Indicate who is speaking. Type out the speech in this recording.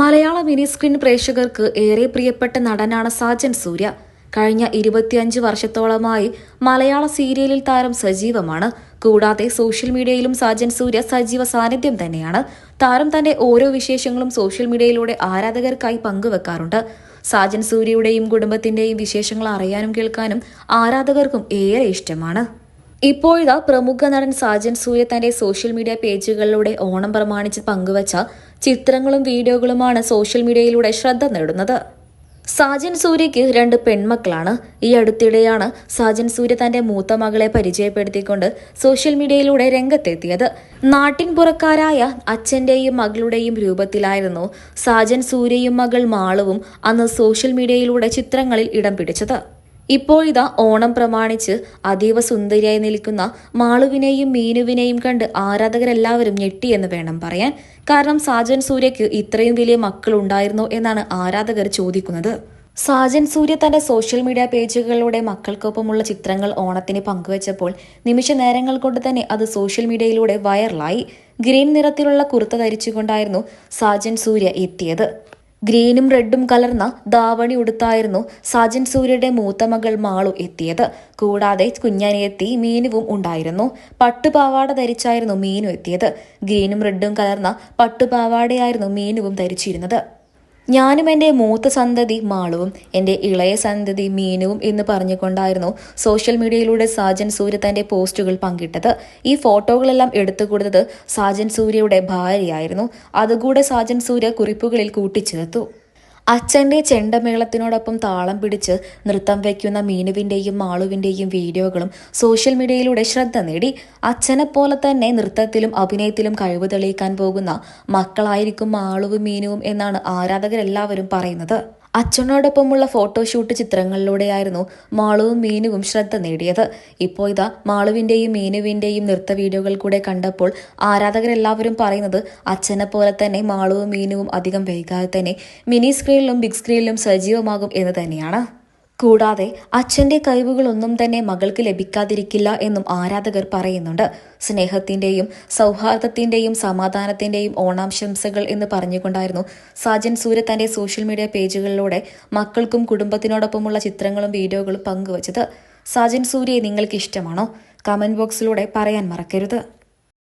Speaker 1: മലയാള mini screen പ്രേക്ഷകർക്ക് ഏറെ പ്രിയപ്പെട്ട നടനാണ് സാജൻ സൂര്യ. കഴിഞ്ഞ ഇരുപത്തിയഞ്ച് വർഷത്തോളമായി മലയാള സീരിയലിൽ താരം സജീവമാണ്. കൂടാതെ സോഷ്യൽ മീഡിയയിലും സാജൻ സൂര്യ സജീവ സാന്നിധ്യം തന്നെയാണ്. താരം തന്റെ ഓരോ വിശേഷങ്ങളും സോഷ്യൽ മീഡിയയിലൂടെ ആരാധകർക്കായി പങ്കുവെക്കാറുണ്ട്. സാജൻ സൂര്യയുടെയും കുടുംബത്തിന്റെയും വിശേഷങ്ങൾ അറിയാനും കേൾക്കാനും ആരാധകർക്കും ഏറെ ഇഷ്ടമാണ്. ഇപ്പോഴിതാ പ്രമുഖ നടൻ സാജൻ സൂര്യ തന്റെ സോഷ്യൽ മീഡിയ പേജുകളിലൂടെ ഓണം പ്രമാണിച്ച് പങ്കുവച്ച ചിത്രങ്ങളും വീഡിയോകളുമാണ് സോഷ്യൽ മീഡിയയിലൂടെ ശ്രദ്ധ നേടുന്നത്. സാജൻ സൂര്യയ്ക്ക് രണ്ട് പെൺമക്കളാണ്. ഈ അടുത്തിടെയാണ് സാജൻ സൂര്യ തന്റെ മൂത്ത മകളെ പരിചയപ്പെടുത്തിക്കൊണ്ട് സോഷ്യൽ മീഡിയയിലൂടെ രംഗത്തെത്തിയത്. നാട്ടിൻ പുറക്കാരായ അച്ഛന്റെയും മകളുടെയും രൂപത്തിലായിരുന്നു സാജൻ സൂര്യയും മകൾ മാളവും അന്ന് സോഷ്യൽ മീഡിയയിലൂടെ ചിത്രങ്ങളിൽ ഇടം പിടിച്ചത്. ഇപ്പോഴിതാ ഓണം പ്രമാണിച്ച് അതീവ സുന്ദരിയായി നിൽക്കുന്ന മാളുവിനെയും മീനുവിനെയും കണ്ട് ആരാധകരെല്ലാവരും ഞെട്ടിയെന്ന് വേണം പറയാൻ. കാരണം സാജൻ സൂര്യയ്ക്ക് ഇത്രയും വലിയ മക്കൾ ഉണ്ടായിരുന്നോ എന്നാണ് ആരാധകർ ചോദിക്കുന്നത്. സാജൻ സൂര്യ തന്റെ സോഷ്യൽ മീഡിയ പേജുകളിലൂടെ മക്കൾക്കൊപ്പമുള്ള ചിത്രങ്ങൾ ഓണത്തിന് പങ്കുവച്ചപ്പോൾ നിമിഷ നേരങ്ങൾ കൊണ്ട് തന്നെ അത് സോഷ്യൽ മീഡിയയിലൂടെ വൈറലായി. ഗ്രീൻ നിറത്തിലുള്ള കുർത്ത ധരിച്ചുകൊണ്ടായിരുന്നു സാജൻ സൂര്യ എത്തിയത്. ഗ്രീനും റെഡും കലർന്ന ദാവണി ഉടുത്തായിരുന്നു സജിൻ സൂര്യയുടെ മൂത്ത മകൾ മാളു എത്തിയത്. കൂടാതെ കുഞ്ഞനിയെത്തി മീനുവും ഉണ്ടായിരുന്നു. പട്ടുപാവാട ധരിച്ചായിരുന്നു മീനു എത്തിയത്. ഗ്രീനും റെഡും കലർന്ന പട്ടുപാവാടയായിരുന്നു മീനുവും ധരിച്ചിരുന്നത്. ഞാനും എന്റെ മൂത്ത സന്തതി മാളുവും എന്റെ ഇളയ സന്തതി മീനുവും എന്ന് പറഞ്ഞുകൊണ്ടായിരുന്നു സോഷ്യൽ മീഡിയയിലൂടെ സാജൻ സൂര്യ തന്റെ പോസ്റ്റുകൾ പങ്കിട്ടത്. ഈ ഫോട്ടോകളെല്ലാം എടുത്തു കൊടുത്തത് സാജൻ സൂര്യയുടെ ഭാര്യയായിരുന്നു. അതുകൂടെ സാജൻ സൂര്യ കുറിപ്പുകളിൽ കൂട്ടിച്ചേർത്തു. അച്ഛന്റെ ചെണ്ടമേളത്തിനോടൊപ്പം താളം പിടിച്ച് നൃത്തം വയ്ക്കുന്ന മീനുവിന്റെയും മാളുവിന്റെയും വീഡിയോകളും സോഷ്യൽ മീഡിയയിലൂടെ ശ്രദ്ധ നേടി അച്ഛനെ പോലെ തന്നെ നൃത്തത്തിലും അഭിനയത്തിലും കഴിവ് തെളിയിക്കാൻ പോകുന്ന മക്കളായിരിക്കും മാളുവും മീനുവും എന്നാണ് ആരാധകരെല്ലാവരും പറയുന്നത്. അച്ഛനോടൊപ്പമുള്ള ഫോട്ടോഷൂട്ട് ചിത്രങ്ങളിലൂടെയായിരുന്നു മാളുവും മീനുവും ശ്രദ്ധ നേടിയത്. ഇപ്പോൾ ഇതാ മാളുവിന്റെയും മീനുവിന്റെയും നൃത്ത വീഡിയോകൾ കൂടെ കണ്ടപ്പോൾ ആരാധകരെല്ലാവരും പറയുന്നത് അച്ഛനെ പോലെ തന്നെ മാളുവും മീനുവും അധികം വൈകാതെ തന്നെ മിനി സ്ക്രീനിലും ബിഗ് സ്ക്രീനിലും സജീവമാകും എന്ന് തന്നെയാണ്. കൂടാതെ അച്ഛന്റെ കഴിവുകളൊന്നും തന്നെ മകൾക്ക് ലഭിക്കാതിരിക്കില്ല എന്നും ആരാധകർ പറയുന്നുണ്ട്. സ്നേഹത്തിന്റെയും സൗഹാർദ്ദത്തിന്റെയും സമാധാനത്തിന്റെയും ഓണാംശംസകൾ എന്ന് പറഞ്ഞുകൊണ്ടായിരുന്നു സാജൻ സൂര്യ തന്റെ സോഷ്യൽ മീഡിയ പേജുകളിലൂടെ മക്കൾക്കും കുടുംബത്തിനോടൊപ്പമുള്ള ചിത്രങ്ങളും വീഡിയോകളും പങ്കുവച്ചത്. സാജൻ സൂര്യയെ നിങ്ങൾക്ക് ഇഷ്ടമാണോ കമന്റ് ബോക്സിലൂടെ പറയാൻ മറക്കരുത്.